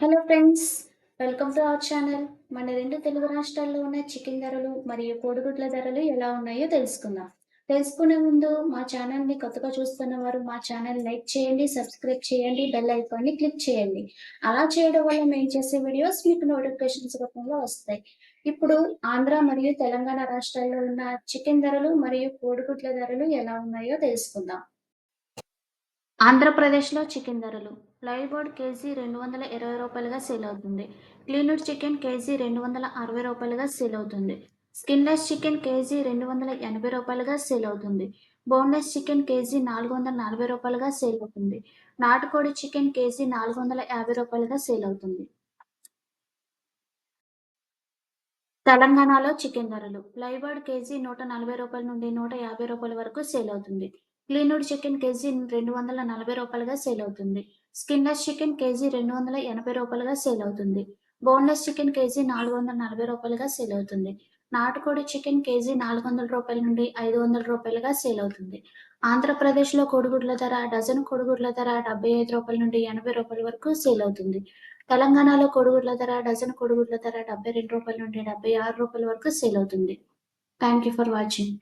Hello friends welcome to our channel మన రెండు తెలుగు రాష్ట్రాల్లో ఉన్న చికెన్ ధరలు మరియు కోడిగుడ్ల ధరలు ఎలా ఉన్నాయో తెలుసుకుందాం. తెలుసుకునే ముందు మా ఛానల్ని కొత్తగా చూస్తున్న వారు మా ఛానల్ లైక్ చేయండి సబ్స్క్రైబ్ చేయండి బెల్ ఐకాన్ని క్లిక్ చేయండి. అలా చేయడం వల్ల మేము చేసే వీడియోస్ మీకు నోటిఫికేషన్స్ రూపంలో వస్తాయి. ఇప్పుడు ఆంధ్ర మరియు తెలంగాణ రాష్ట్రాల్లో ఉన్న చికెన్ ధరలు మరియు కోడిగుడ్ల ధరలు ఎలా ఉన్నాయో తెలుసుకుందాం. ఆంధ్రప్రదేశ్లో చికెన్ ధరలు. లైవ్ బోర్డ్ కేజీ రెండు వందల ఇరవై రూపాయలుగా సేల్ అవుతుంది. క్లీనుడ్ చికెన్ కేజీ రెండు వందల అరవై రూపాయలుగా సేల్ అవుతుంది. స్కిన్లెస్ చికెన్ కేజీ రెండు వందల ఎనభై రూపాయలుగా సేల్ అవుతుంది. బోన్లెస్ చికెన్ కేజీ నాలుగు వందల నలభై రూపాయలుగా సేల్ అవుతుంది. నాటుకోడి చికెన్ కేజీ నాలుగు వందల యాభై రూపాయలుగా సేల్ అవుతుంది. తెలంగాణలో చికెన్ ధరలు. లైవ్ బర్డ్ కేజీ నూట నలభై రూపాయల నుండి నూట యాభై రూపాయల వరకు సేల్ అవుతుంది. క్లీనుడ్ చికెన్ కేజీ రెండు వందల నలభై రూపాయలుగా సేల్ అవుతుంది. స్కిన్లెస్ చికెన్ కేజీ రెండు వందల ఎనభై రూపాయలుగా సేల్ అవుతుంది. బోన్లెస్ చికెన్ కేజీ నాలుగు వందల నలభై రూపాయలుగా సేల్ అవుతుంది. నాటుకోడి చికెన్ కేజీ నాలుగు వందల రూపాయల నుండి ఐదు వందల రూపాయలుగా సేల్ అవుతుంది. ఆంధ్రప్రదేశ్లో కోడిగుడ్ల ధర డజన్ కోడిగుడ్ల ధర డెబ్బై ఐదు రూపాయల నుండి ఎనభై రూపాయల వరకు సేల్ అవుతుంది. తెలంగాణలో కోడిగుడ్ల ధర డజన్ కోడిగుడ్ల ధర డెబ్బై రెండు రూపాయల నుండి డెబ్బై ఆరు రూపాయల వరకు సేల్ అవుతుంది. Thank you for watching.